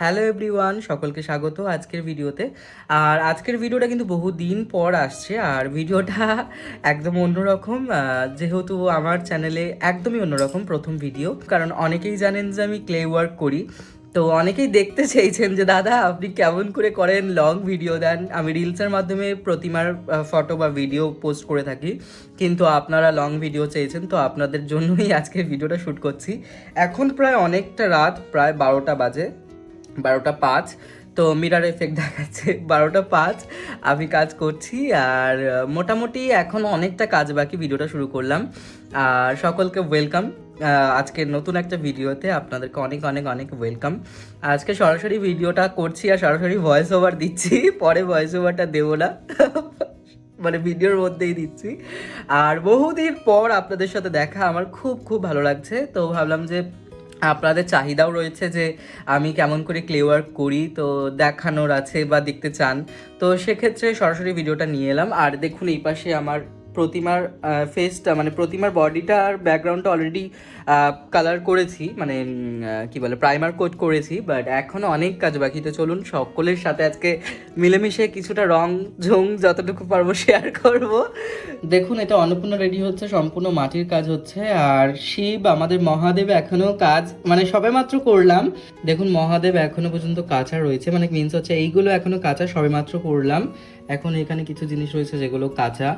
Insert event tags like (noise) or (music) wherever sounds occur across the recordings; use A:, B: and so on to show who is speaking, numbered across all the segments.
A: Hello everyone সকলকে স্বাগত আজকের ভিডিওতে। আর আজকের ভিডিওটা কিন্তু বহু দিন পর আসছে, আর ভিডিওটা (laughs) একদম অন্যরকম। যেহেতু আমার চ্যানেলে একদমই অন্যরকম প্রথম ভিডিও, কারণ অনেকেই জানেন যে আমি ক্লে ওয়ার্ক করি। তো অনেকেই দেখতে চেয়েছেন যে, দাদা, আপনি কেমন করে করেন লং ভিডিও দেন আমি রিলসের মাধ্যমে প্রতিমার ফটো বা ভিডিও পোস্ট করে থাকি। কিন্তু আপনারা লং ভিডিও চেয়েছেন তো আপনাদের জন্যই আজকে ভিডিওটা শ্যুট করছি। এখন প্রায় অনেকটা রাত, প্রায় বারোটা বাজে। বারোটা পাঁচ। তো মিরার এফেক্ট দেখাচ্ছে বারোটা পাঁচ। আমি কাজ করছি আর মোটামুটি এখন অনেকটা কাজ বাকি ভিডিওটা শুরু করলাম। আর সকলকে ওয়েলকাম আজকে নতুন একটা ভিডিওতে আপনাদেরকে অনেক অনেক অনেক ওয়েলকাম আজকে সরাসরি ভিডিওটা করছি আর সরাসরি ভয়েস ওভার দিচ্ছি। পরে ভয়েস ওভারটা দেবো না। মানে ভিডিওর মধ্যেই দিচ্ছি। আর বহুদিন পর আপনাদের সাথে দেখা, আমার খুব খুব ভালো লাগছে। তো ভাবলাম যে আপনাদের চাহিদাও রয়েছে যে আমি কেমন করে ক্লে ওয়ার্ক করি, তো দেখানোর আছে বা দেখতে চান। তো সেক্ষেত্রে সরাসরি ভিডিওটা নিয়ে এলাম। আর দেখুন, এই পাশে আমার প্রতিমার ফেসটা মানে প্রতিমার বডিটা আর ব্যাকগ্রাউন্ডটা অলরেডি কালার করেছি মানে কি বলে প্রাইমার কোট করেছি বাট এখনও অনেক কাজ বাকি। তো চলুন সকলের সাথে আজকে মিলেমিশে কিছুটা রং ঝং যতটুকু পারব শেয়ার করব। দেখুন, এটা অন্নপূর্ণা রেডি হচ্ছে, সম্পূর্ণ মাটির কাজ হচ্ছে, আর শিব, আমাদের মহাদেব এখনও কাজ মানে সবে মাত্র করলাম। দেখুন, মহাদেব এখনও পর্যন্ত কাঁচা রয়েছে মানে মিনস হচ্ছে এইগুলো এখনও কাঁচা সবে মাত্র করলাম। এখন এখানে কিছু জিনিস রয়েছে যেগুলো কাঁচা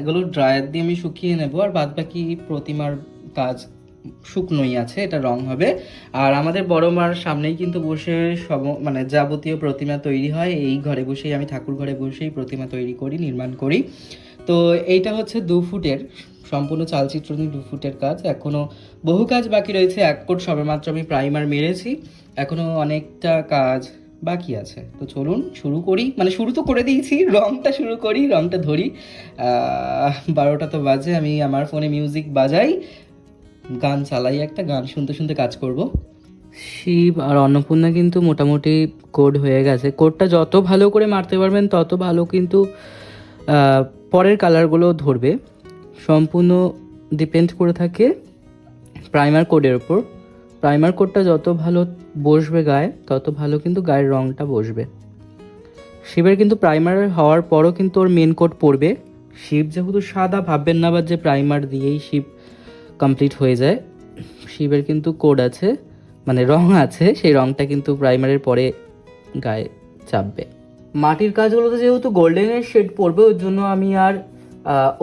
A: এগুলো ড্রায়ার দিয়ে আমি শুকিয়ে নেব আর বাদ বাকি প্রতিমার কাজ শুকনোই আছে, এটা রং হবে। আর আমাদের বড় মার সামনেই কিন্তু বসে সব মানে যাবতীয় প্রতিমা তৈরি হয়। এই ঘরে বসেই, আমি ঠাকুর ঘরে বসেই প্রতিমা তৈরি করি, নির্মাণ করি। তো এইটা হচ্ছে দু ফুটের, সম্পূর্ণ চালচিত্র নিয়ে দু ফুটের কাজ। এখনও বহু কাজ বাকি রয়েছে, এক কোট সবেমাত্র আমি প্রাইমার মেরেছি। এখনও অনেকটা কাজ বাকি আছে। তো চলুন শুরু করি। মানে শুরু তো করে দিয়েছি, রংটা শুরু করি, রংটা ধরি। বারোটা তো বাজে, আমি আমার ফোনে মিউজিক বাজাই। গান চালাই, একটা গান শুনতে শুনতে কাজ করব। শিব আর অন্নপূর্ণা কিন্তু মোটামুটি কোড হয়ে গেছে। কোডটা যত ভালো করে মারতে পারবেন, তত ভালো কিন্তু পরের কালারগুলো ধরবে। সম্পূর্ণ ডিপেন্ড করে থাকে প্রাইমার কোডের ওপর প্রাইমার কোডটা যত ভালো বসবে গায়ে, তত ভালো কিন্তু গায়ের রঙটা বসবে। শিবের কিন্তু প্রাইমার হওয়ার পরও কিন্তু ওর মেন কোট পড়বে। শিব যেহেতু সাদা, ভাববেন না বা যে প্রাইমার দিয়েই শিব কমপ্লিট হয়ে যায়। শিবের কিন্তু কোড আছে মানে রং আছে, সেই রংটা কিন্তু প্রাইমারের পরে গায়ে চাপবে। মাটির কাজগুলোতে যেহেতু গোল্ডেনের শেড পড়বে, ওর জন্য আমি আর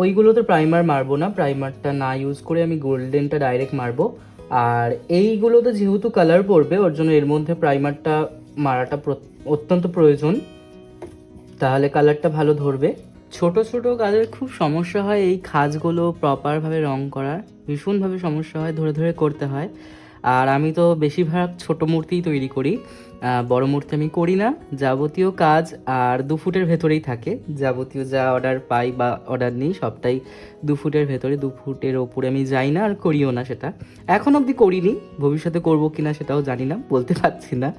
A: ওইগুলোতে প্রাইমার মারবো না। প্রাইমারটা না ইউজ করে আমি গোল্ডেনটা ডাইরেক্ট মারবো। আর এইগুলোতে যেহেতু কালার পড়বে, ওর জন্য এর মধ্যে প্রাইমারটা মারাটা অত্যন্ত প্রয়োজন। তাহলে কালারটা ভালো ধরবে। ছোট ছোট কাজের খুব সমস্যা হয় এই খাজগুলো প্রপারভাবে রং করার। ভীষণভাবে সমস্যা হয়, ধরে ধরে করতে হয়। আর আমি তো বেশিরভাগ ছোট মূর্তিই তৈরি করি বড় মূর্তি আমি করি না। যাবতীয় কাজ আর দু ফুটের ভেতরেই থাকে। যাবতীয় যা অর্ডার পাই বা অর্ডার নিই, সবটাই দু ফুটের ভেতরে, দু ফুটের ওপরে আমি যাই না আর করিও না সেটা। এখন অবধি করিনি, ভবিষ্যতে করব কি না সেটাও জানি না, বলতে পারছি না।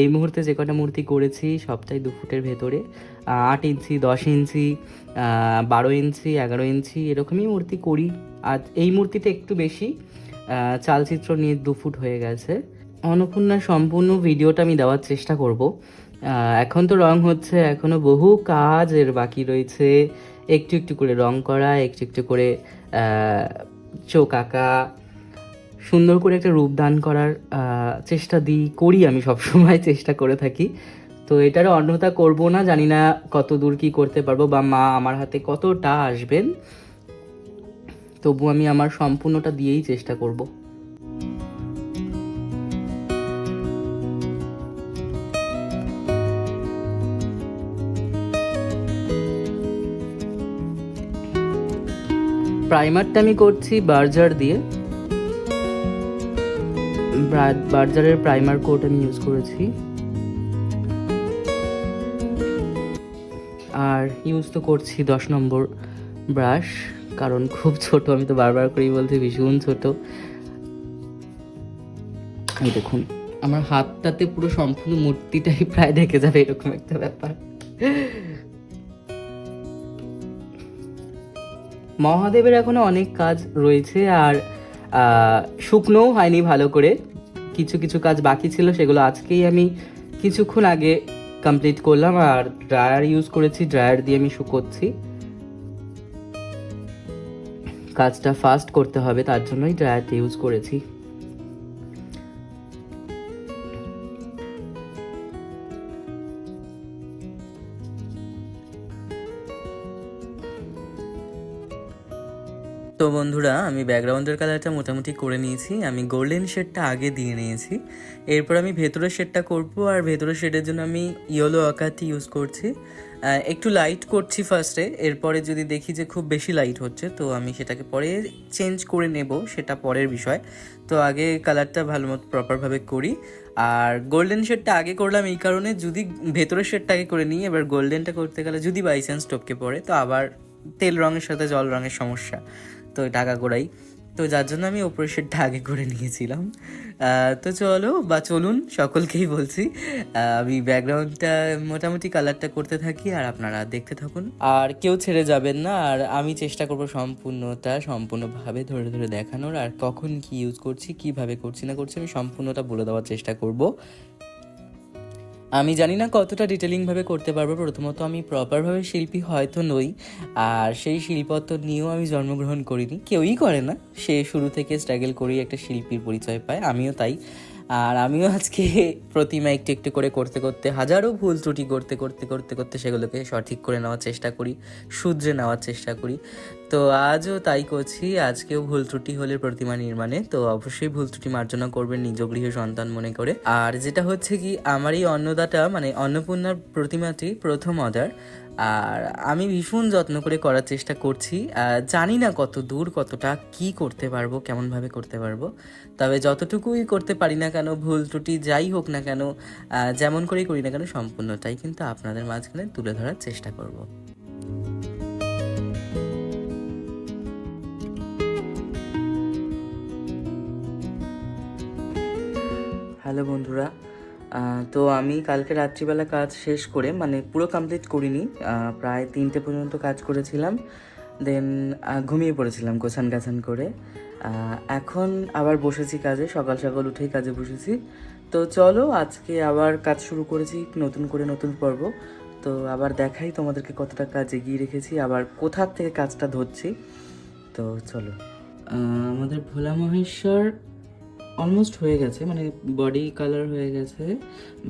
A: এই মুহূর্তে যে কটা মূর্তি করেছি, সবটাই দু ফুটের ভেতরে। আট ইঞ্চি, দশ ইঞ্চি বারো ইঞ্চি, এগারো ইঞ্চি, এরকমই মূর্তি করি। আর এই মূর্তিটা একটু বেশি চালচিত্র নিয়ে দু ফুট হয়ে গেছে। অন্নপূর্ণার সম্পূর্ণ ভিডিওটা আমি দেওয়ার চেষ্টা করব। এখন তো রং হচ্ছে, এখনও বহু কাজ এর বাকি রয়েছে। একটু একটু করে রং করা, একটু একটু করে চোখ আঁকা, সুন্দর করে একটা রূপদান করার চেষ্টা দিই করি আমি সবসময় চেষ্টা করে থাকি। তো এটারও অন্যতা করব না, জানি না কত দূর কি করতে পারব বা মা আমার হাতে কতটা আসবেন। তবু আমি আমার সম্পূর্ণটা দিয়েই চেষ্টা করব। প্রাইমারটা আমি করছি বার্জার দিয়ে। ব্রা- বার্জারের প্রাইমার কোট আমি ইউজ করেছি। আর ইউজ তো করছি দশ নম্বর ব্রাশ কারণ খুব ছোট, আমি তো বারবার করেই বলছি, ভীষণ ছোট। এই দেখুন, আমার হাতটাতে পুরো সম্পূর্ণ মূর্তিটাই প্রায় ঢেকে যাবে, এরকম একটা ব্যাপার। মহাদেবের এখনও অনেক কাজ রয়েছে, আর শুকনোও হয়নি ভালো করে। কিছু কিছু কাজ বাকি ছিল, সেগুলো আজকেই আমি কিছুক্ষণ আগে কমপ্লিট করলাম, আর ড্রায়ার ইউজ করেছি ড্রায়ার দিয়ে আমি শুকোচ্ছি। কাজটা ফাস্ট করতে হবে, তার জন্যই ড্রায়ারটা ইউজ করেছি। তো বন্ধুরা, আমি ব্যাকগ্রাউন্ডের কালারটা মোটামুটি করে নিয়েছি। আমি গোল্ডেন শেডটা আগে দিয়ে নিয়েছি। এরপর আমি ভেতরের শেডটা করব, আর ভেতরের শেডের জন্য আমি ইয়েলো আকারটি ইউজ করছি। একটু লাইট করছি ফার্স্টে এরপরে যদি দেখি যে খুব বেশি লাইট হচ্ছে, তো আমি সেটাকে পরে চেঞ্জ করে নেব, সেটা পরের বিষয়। তো আগে কালারটা ভালো মতো প্রপারভাবে করি। আর গোল্ডেন শেডটা আগে করলাম এই কারণে, যদি ভেতরের শেডটা আগে করে নিই, এবার গোল্ডেনটা করতে গেলে যদি বাই চান্স টপকে পড়ে, তো আবার তেল রঙের সাথে জল রঙের সমস্যা। তো টাকা গোড়াই তো যার জন্য আমি ওপরের শেডটা আগে করে নিয়েছিলাম। তো চলো বা চলুন, সকলকেই বলছি আমি ব্যাকগ্রাউন্ডটা মোটামুটি কালারটা করতে থাকি আর আপনারা দেখতে থাকুন। আর কেউ ছেড়ে যাবেন না, আর আমি চেষ্টা করব সম্পূর্ণটা সম্পূর্ণভাবে ধরে ধরে দেখানোর, আর কখন কি ইউজ করছি, কীভাবে করছি না করছি আমি সম্পূর্ণটা বলে দেওয়ার চেষ্টা করব। আমি জানি না কতটা ডিটেলিংভাবে করতে পারব, প্রথমত আমি প্রপারভাবে শিল্পী হয়তো নই। আর সেই শিল্পত্ব নিয়েও আমি জন্মগ্রহণ করিনি। কেউই করে না। সে শুরু থেকে স্ট্রাগল করেই একটা শিল্পীর পরিচয় পায়। আমিও তাই। আর আমিও আজকে প্রতিমা একটু একটু করে করতে করতে, হাজারো ভুল ত্রুটি করতে করতে করতে করতে সেগুলোকে সঠিক করে নেওয়ার চেষ্টা করি, শুধরে নেওয়ার চেষ্টা করি। তো আজও তাই করছি। আজকেও ভুল ত্রুটি হলে প্রতিমা নির্মাণে। তো অবশ্যই ভুল ত্রুটি মার্জনা করবেন নিজ গৃহ সন্তান মনে করে। আর যেটা হচ্ছে কি, আমার এই অন্নদাটা মানে অন্নপূর্ণার প্রতিমাটি প্রথম অর্ডার আর আমি ভীষণ যত্ন করে করার চেষ্টা করছি। জানি না কত দূর, কতটা কি করতে পারব, কেমনভাবে করতে পারব। তবে যতটুকুই করতে পারি না কেন, ভুল ত্রুটি যাই হোক না কেন যেমন করেই করি না কেন, সম্পূর্ণটাই কিন্তু আপনাদের মাঝখানে তুলে ধরার চেষ্টা করব। হ্যালো বন্ধুরা। তো আমি কালকে রাত্রিবেলা কাজ শেষ করে মানে পুরো কমপ্লিট করিনি প্রায় তিনটে পর্যন্ত কাজ করেছিলাম। দেন ঘুমিয়ে পড়েছিলাম গোছান গাছান করে। এখন আবার বসেছি কাজে, সকাল সকাল উঠেই কাজে বসেছি। তো চলো, আজকে আবার কাজ শুরু করেছি, নতুন করে নতুন পর্ব। তো আবার দেখাই তোমাদেরকে কতটা কাজ এগিয়ে রেখেছি, আবার কোথার থেকে কাজটা ধরছি। তো চলো। আমাদের ভোলা মহেশ্বর অলমোস্ট হয়ে গেছে মানে বডি কালার হয়ে গেছে,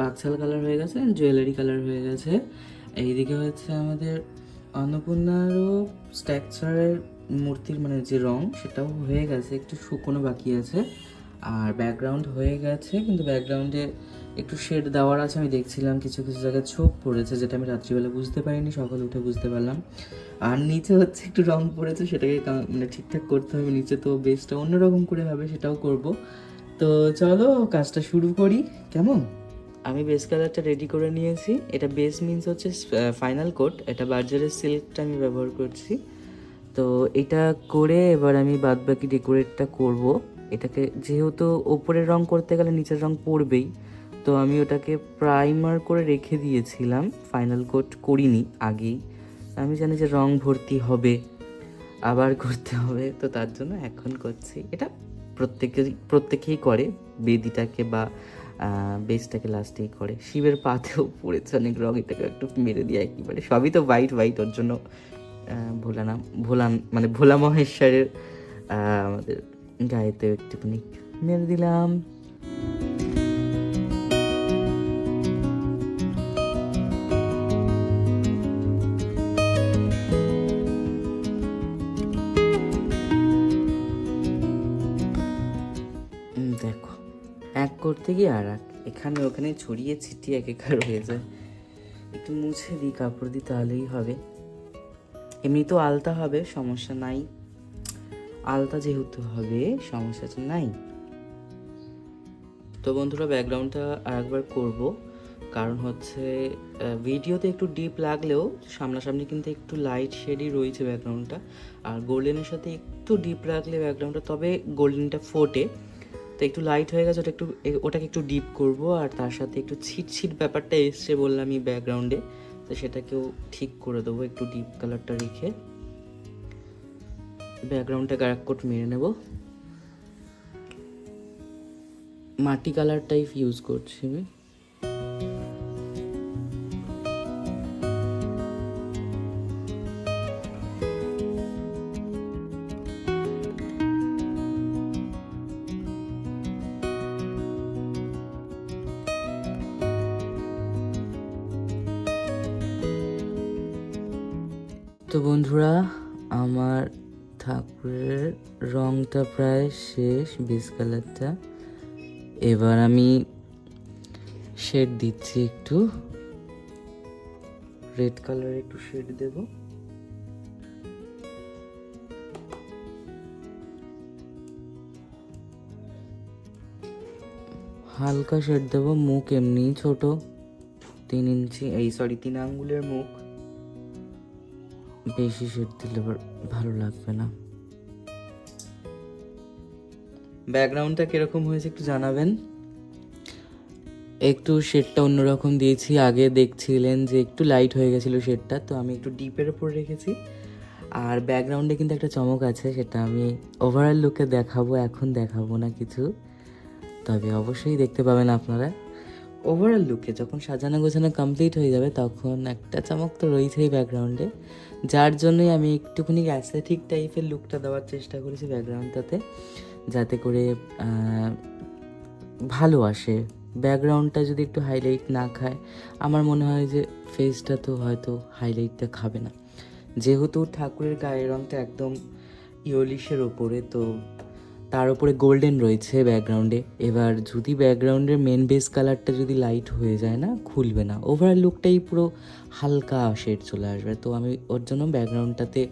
A: বাক্সাল কালার হয়ে গেছে জুয়েলারি কালার হয়ে গেছে। এইদিকে হচ্ছে আমাদের অন্নপূর্ণারও স্ট্রাকচারের মূর্তির মানে যে রং, সেটাও হয়ে গেছে, একটু শুকনো বাকি আছে। আর ব্যাকগ্রাউন্ড হয়ে গেছে, কিন্তু ব্যাকগ্রাউন্ডে একটু শেড দেওয়ার আছে, আমি দেখছিলাম কিছু কিছু জায়গায় ছোপ পড়েছে, যেটা আমি রাত্রিবেলা বুঝতে পারিনি, সকালে উঠে বুঝতে পারলাম। আর নিচে হচ্ছে একটু রং পড়েছে, সেটাকে মানে ঠিকঠাক করতে হবে, নিচে তো বেসটা অন্যরকম করে হবে, সেটাও করব। তো চলো কাজটা শুরু করি। কেমন? আমি বেস কালারটা রেডি করে নিয়েছি। এটা বেস মিন্স হচ্ছে ফাইনাল কোট এটা বার্জারের সিল্কটা আমি ব্যবহার করছি। তো এটা করে এবার আমি বাদ বাকি ডেকোরেটটা করব। এটাকে যেহেতু ওপরের রং করতে গেলে নিচের রং পড়বেই, তো আমি ওটাকে প্রাইমার করে রেখে দিয়েছিলাম। ফাইনাল কোট করিনি আগেই। আমি জানি যে রং ভর্তি হবে, আবার করতে হবে, তো তার জন্য এখন করছি। এটা প্রত্যেকেরই প্রত্যেকেই করে। বেদিটাকে বা বেসটাকে লাস্টেই করে। শিবের পাতেও পড়েছে অনেক রং, এটাকে একটু মেরে দিয়ে একেবারে। সবই তো হোয়াইট হোয়াইট ওর জন্য ভোলানা ভোলা নাম ভোলা মানে ভোলা মহেশ্বরের আমাদের গায়েতেও একটুখানি মেরে দিলাম। এক আর এক, এখানে ওখানে ছড়িয়ে ছিটিয়ে এক হয়ে যায়। একটু মুছে দিই, কাপড় দিই, তাহলেই হবে। এমনি তো আলতা হবে, সমস্যা নাই। আলতা যেহেতু হবে, সমস্যা তো নাই। তো বন্ধুরা, ব্যাকগ্রাউন্ডটা আরেকবার করব। কারণ হচ্ছে ভিডিওতে একটু ডিপ লাগলেও সামনাসামনি কিন্তু একটু লাইট শেডই রয়েছে ব্যাকগ্রাউন্ডটা। আর গোল্ডেনের সাথে একটু ডিপ লাগলে ব্যাকগ্রাউন্ডটা, তবে গোল্ডেনটা ফোটে। তো একটু লাইট হয়ে গেছে, ওটা একটু ওটাকে একটু ডিপ করব, আর তার সাথে একটু ছিট ছিট ব্যাপারটা এসছে বললাম আমি ব্যাকগ্রাউন্ডে তো সেটাকেও ঠিক করে দেবো, একটু ডিপ কালারটা রেখে। ব্যাকগ্রাউন্ডটা গায়ক কোট মেরে নেব। মাটি কালারটাই ইউজ করছি আমি।
B: তো বন্ধুরা, আমার ঠাকুরের রংটা প্রায় শেষ বেস কালারটা এবার আমি শেড দিচ্ছি একটু। রেড কালার একটু শেড দেব। হালকা শেড দেবো, মুখ এমনি ছোট, তিন ইঞ্চি, এই সরি তিন আঙ্গুলের মুখ। বেশি শেড দিলে আবার ভালো লাগবে না। ব্যাকগ্রাউন্ডটা কীরকম হয়েছে একটু জানাবেন? একটু শেডটা অন্যরকম দিয়েছি। আগে দেখছিলেন যে একটু লাইট হয়ে গেছিল শেডটা তো আমি একটু ডিপের উপর রেখেছি। আর ব্যাকগ্রাউন্ডে কিন্তু একটা চমক আছে সেটা আমি ওভারঅল লুকে দেখাবো এখন দেখাবো না কিছু। তবে অবশ্যই দেখতে পাবেন আপনারা। ওভারঅল লুকে যখন সাজানো গোছানো কমপ্লিট হয়ে যাবে, তখন একটা চমক তো রয়েছেই ব্যাকগ্রাউন্ডে যার জন্যই আমি একটুখানি অ্যাসেটিক টাইপের লুকটা দেওয়ার চেষ্টা করেছি ব্যাকগ্রাউন্ডটাতে যাতে করে ভালো আসে। ব্যাকগ্রাউন্ডটা যদি একটু হাইলাইট না খায়, আমার মনে হয় যে ফেসটা তো হয়তো হাইলাইটটা খাবে না। যেহেতু ঠাকুরের গায়ের রঙটা একদম ইয়োলিশের ওপরে, তো তার উপরে গোল্ডেন রয়েছে ব্যাকগ্রাউন্ডে এবার যদি ব্যাকগ্রাউন্ডের মেন বেস কালারটা যদি লাইট হয়ে যায় না, খুলবে না। ওভারঅল লুকটাই পুরো হালকা শেড চলে আসবে। তো আমি ওর জন্য ব্যাকগ্রাউন্ডটাতে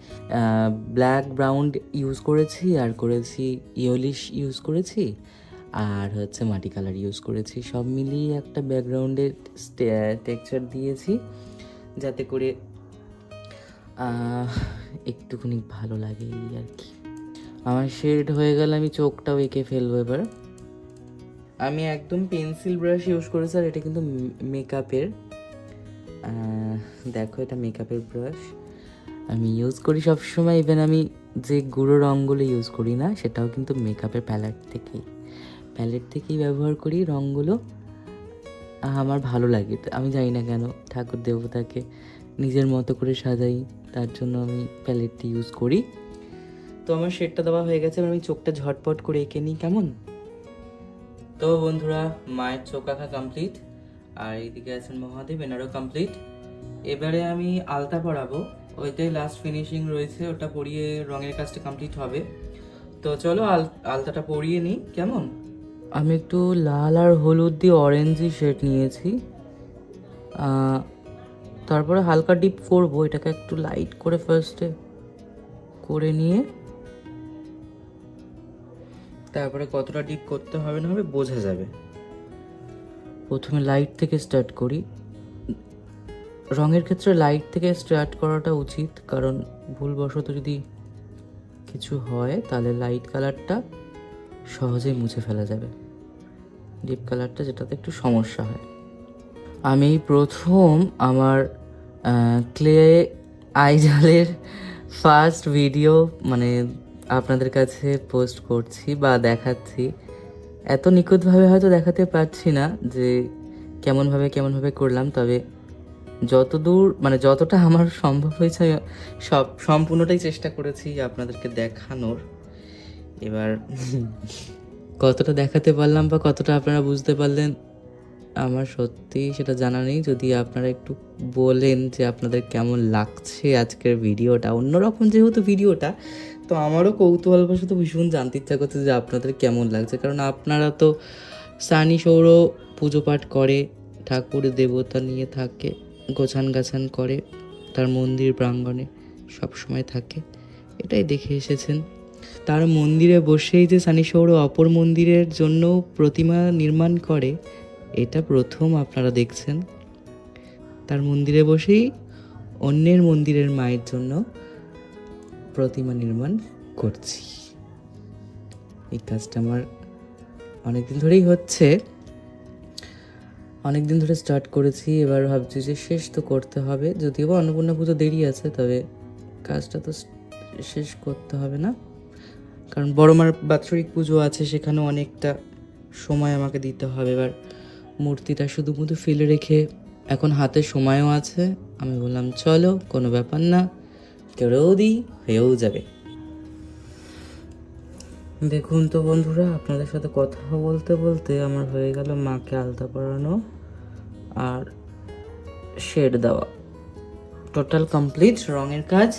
B: ব্ল্যাক ব্রাউন ইউজ করেছি আর করেছি ইয়োলিশ ইউজ করেছি আর হচ্ছে মাটি কালার ইউজ করেছি। সব মিলিয়ে একটা ব্যাকগ্রাউন্ডে টেক্সচার দিয়েছি যাতে করে একটুখানি ভালো লাগে আর কি। আমার শেড হয়ে গেলে আমি চোখটাও এঁকে ফেলব এবার। আমি একদম পেন্সিল ব্রাশ ইউজ করেছি আর এটা কিন্তু মেকআপের দেখো এটা মেকআপের ব্রাশ আমি ইউজ করি সবসময় ইভেন আমি যে গুঁড়ো রঙগুলো ইউজ করি না, সেটাও কিন্তু মেকআপের প্যালেট থেকেই। প্যালেট থেকেই ব্যবহার করি রঙগুলো। আমার ভালো লাগে। আমি জানি না কেন, ঠাকুর দেবতাকে নিজের মতো করে সাজাই, তার জন্য আমি প্যালেটটি ইউজ করি। তো আমার শেডটা দেওয়া হয়ে গেছে, এবার আমি চোখটা ঝটপট করে এঁকে নিই, কেমন? তো বন্ধুরা, মায়ের চোখ আঁকা কমপ্লিট আর এইদিকে আছেন মহাদেব, এনারও কমপ্লিট এবারে আমি আলতা পরাবো, ওইটাই লাস্ট ফিনিশিং রয়েছে, ওটা পরিয়ে রঙের কাজটা কমপ্লিট হবে। তো চলো আল, আলতাটা পরিয়ে নিই, কেমন? আমি একটু লাল আর হলুদ দিয়ে অরেঞ্জই শেড নিয়েছি। তারপরে হালকা ডিপ করব, এটাকে একটু লাইট করে ফার্স্টে করে নিয়ে তারপরে কতটা ডিপ করতে হবে না হবে বোঝা যাবে। প্রথমে লাইট থেকে স্টার্ট করি। রঙের ক্ষেত্রে লাইট থেকে স্টার্ট করাটা উচিত, কারণ ভুলবশত যদি কিছু হয়, তাহলে লাইট কালারটা সহজেই মুছে ফেলা যাবে। ডিপ কালারটা যেটাতে একটু সমস্যা হয়। আমি প্রথম আমার ক্লে আইজালের ফার্স্ট ভিডিও মানে আপনাদের কাছে পোস্ট করছি বা দেখাচ্ছি। এত নিখুঁতভাবে হয়তো দেখাতে পারছি না যে কেমনভাবে কেমনভাবে করলাম, তবে যতদূর মানে যতটা আমার সম্ভব হয়েছে, আমি সব, সম্পূর্ণটাই চেষ্টা করেছি আপনাদেরকে দেখানোর। এবার কতটা দেখাতে পারলাম বা কতটা আপনারা বুঝতে পারলেন আমার সত্যি সেটা জানা নেই। যদি আপনারা একটু বলেন যে আপনাদের কেমন লাগছে আজকের ভিডিওটা, অন্যরকম যেহেতু ভিডিওটা, তো আমারও কৌতূহলবশত ভীষণ জানতে ইচ্ছা করছে যে আপনাদের কেমন লাগছে। কারণ আপনারা তো সানি সৌর পুজো পাঠ করে, ঠাকুর দেবতা নিয়ে থাকে, গোছান গাছান করে, তার মন্দির প্রাঙ্গণে সব সময় থাকে, এটাই দেখে এসেছেন। তার মন্দিরে বসেই যে সানি সৌর অপর মন্দিরের জন্য প্রতিমা নির্মাণ করে এটা প্রথম আপনারা দেখছেন। তার মন্দিরে বসেই অন্যের মন্দিরের মায়ের জন্য প্রতিমা নির্মাণ করছি। এই কাজটা আমার অনেকদিন ধরেই হচ্ছে। অনেকদিন ধরে স্টার্ট করেছি, এবার ভাবছি যে শেষ তো করতে হবে। যদিও বা অন্নপূর্ণা পুজো দেরি আছে, তবে কাজটা তো শেষ করতে হবে না। কারণ বড় মার বাৎসরিক পুজো আছে, সেখানেও অনেকটা সময় আমাকে দিতে হবে। এবার মূর্তিটা শুধু শুধু ফেলে রেখে, এখন হাতে সময়ও আছে। আমি বললাম, চলো, কোনো ব্যাপার না। করেও দিই হয়েও যাবে। দেখুন তো বন্ধুরা, আপনাদের সাথে কথা বলতে বলতে আমার হয়ে গেল মাকে আলতা পরানো আর শেড দেওয়া। টোটাল কমপ্লিট, রঙের কাজ।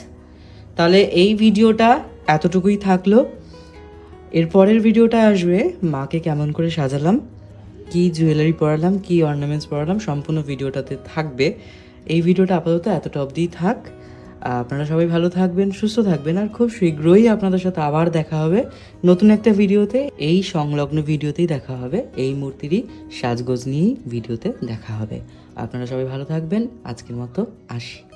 B: তাহলে এই ভিডিওটা এতটুকুই থাকল। এরপরের ভিডিওটা আসবে মাকে কেমন করে সাজালাম। কি জুয়েলারি পরালাম, কি অর্নামেন্টস পরালাম, সম্পূর্ণ ভিডিওটাতে থাকবে। এই ভিডিওটা আপাতত এতটা অবধিই থাক। আপনারা সবাই ভালো থাকবেন, সুস্থ থাকবেন, আর খুব শীঘ্রই আপনাদের সাথে আবার দেখা হবে নতুন একটা ভিডিওতে। এই সংলগ্ন ভিডিওতেই দেখা হবে, এই মূর্তিরই সাজগোজ নিয়েই ভিডিওতে দেখা হবে। আপনারা সবাই ভালো থাকবেন, আজকের মতো আসি।